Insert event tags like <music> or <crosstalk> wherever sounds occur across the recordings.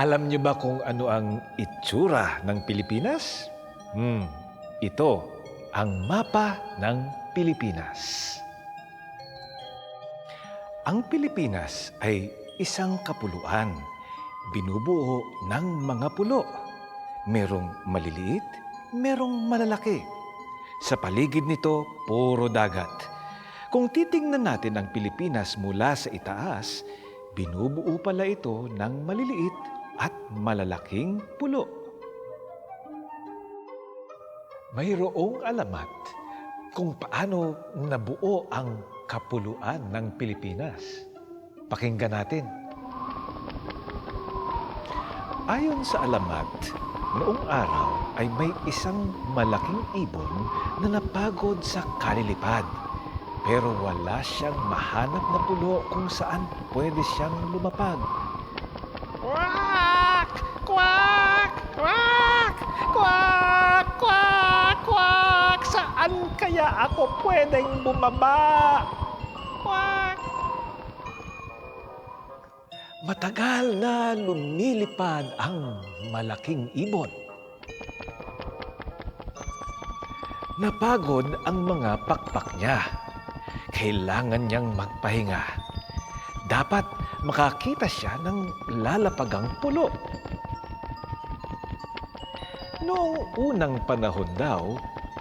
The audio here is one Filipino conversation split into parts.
Alam niyo ba kung ano ang itsura ng Pilipinas? Hmm, ito ang mapa ng Pilipinas. Ang Pilipinas ay isang kapuluan, binubuo ng mga pulo. Merong maliliit, merong malalaki. Sa paligid nito, puro dagat. Kung titingnan natin ang Pilipinas mula sa itaas, binubuo pala ito ng maliliit at malalaking pulo. Mayroong alamat kung paano nabuo ang kapuluan ng Pilipinas. Pakinggan natin. Ayon sa alamat, noong araw ay may isang malaking ibon na napagod sa kalilipad. Pero wala siyang mahanap na pulo kung saan pwede siyang lumapag. Quack! Kaya ako pwedeng bumaba? Quack! Matagal na lumilipad ang malaking ibon. Napagod ang mga pakpak niya. Kailangan niyang magpahinga. Dapat makakita siya ng lalapagang pulo. Noong unang panahon daw,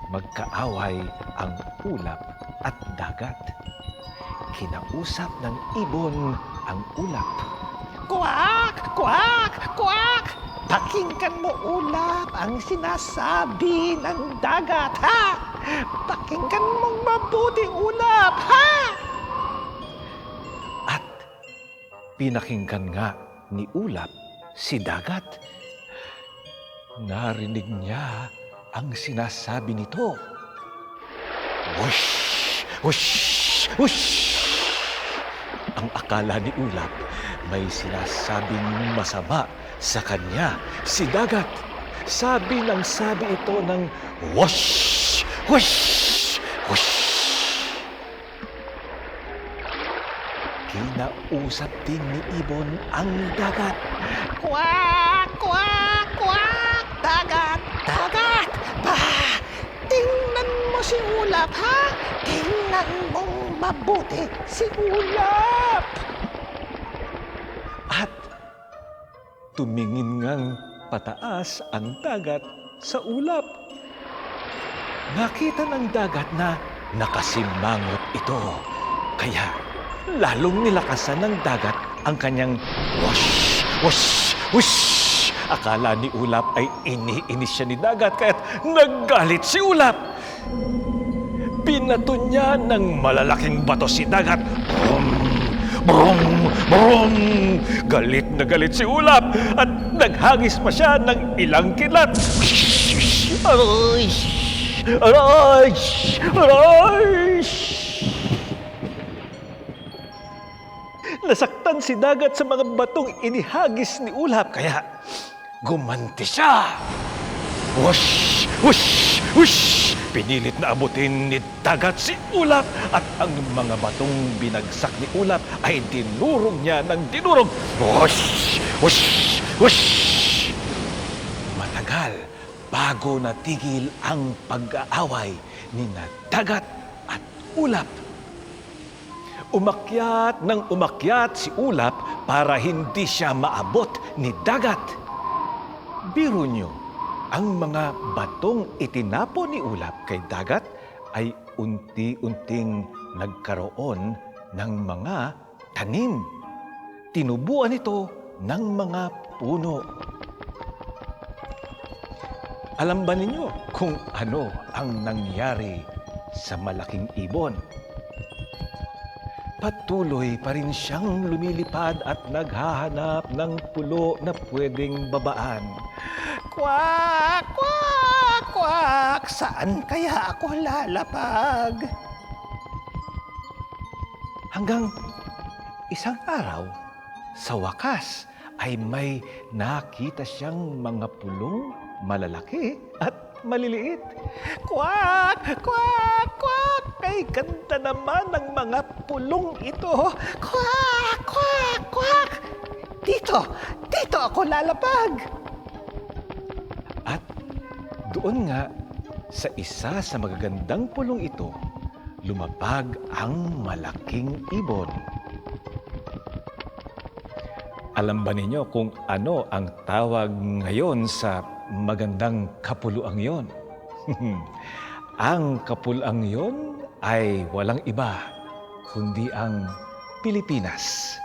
magkaaway ang ulap at dagat. Kinausap ng ibon ang ulap. Quack! Quack! Quack! Pakinggan mo ulap ang sinasabi ng dagat, ha? Pakinggan mong mabuti ulap, ha? At pinakinggan nga ni Ulap si Dagat. Narinig niya ang sinasabi nito. Wush! Wush! Wush! Ang akala ni Ulap may sinasabing masama sa kanya, si Dagat. Sabi ng sabi ito ng wush! Wush! Wush! Kinausap din ni Ibon ang dagat. Quack! Quack! Quack! Dagat! Dagat! Ba! Tingnan mo si Ulap, ha? Tingnan mong mabuti si Ulap! At tumingin ngang pataas ang dagat sa ulap. Nakita ng dagat na nakasimangot ito. Kaya lalong nilakasan ng dagat ang kanyang wash, wash, wash. Akala ni Ulap ay iniinis siya ni dagat kaya't naggalit si Ulap. Binato niya ng malalaking bato si dagat. Brum, brum, brum. Galit na galit si Ulap at naghagis pa siya ng ilang kilat. Aray! Aray! Aray! Nasaktan si Dagat sa mga batong inihagis ni Ulap kaya gumanti siya. Wush! Wush! Wush! Pinilit na abutin ni Dagat si Ulap at ang mga batong binagsak ni Ulap ay dinurog niya ng dinurog. Wush! Wush! Wush! Matagal bago natigil ang pag-aaway ni Dagat at Ulap. Umakyat ng umakyat si Ulap para hindi siya maabot ni Dagat. Biro niyo, ang mga batong itinapo ni Ulap kay Dagat ay unti-unting nagkaroon ng mga tanim. Tinubuan ito ng mga puno. Alam ba ninyo kung ano ang nangyari sa malaking ibon? Patuloy pa rin siyang lumilipad at naghahanap ng pulo na pwedeng babaan. Quack! Quack! Quack! Saan kaya ako lalapag? Hanggang isang araw, sa wakas, ay may nakita siyang mga pulong malalaki at maliliit. Quack! Quack! Quack! Ay, ganda naman ng mga pulong ito. Quack! Quack! Quack! Dito! Dito ako lalapag. At doon nga, sa isa sa magagandang pulong ito, lumapag ang malaking ibon. Alam ba ninyo kung ano ang tawag ngayon sa magandang kapuluang yon? <laughs> ang kapuluang yon ay walang iba kundi ang Pilipinas.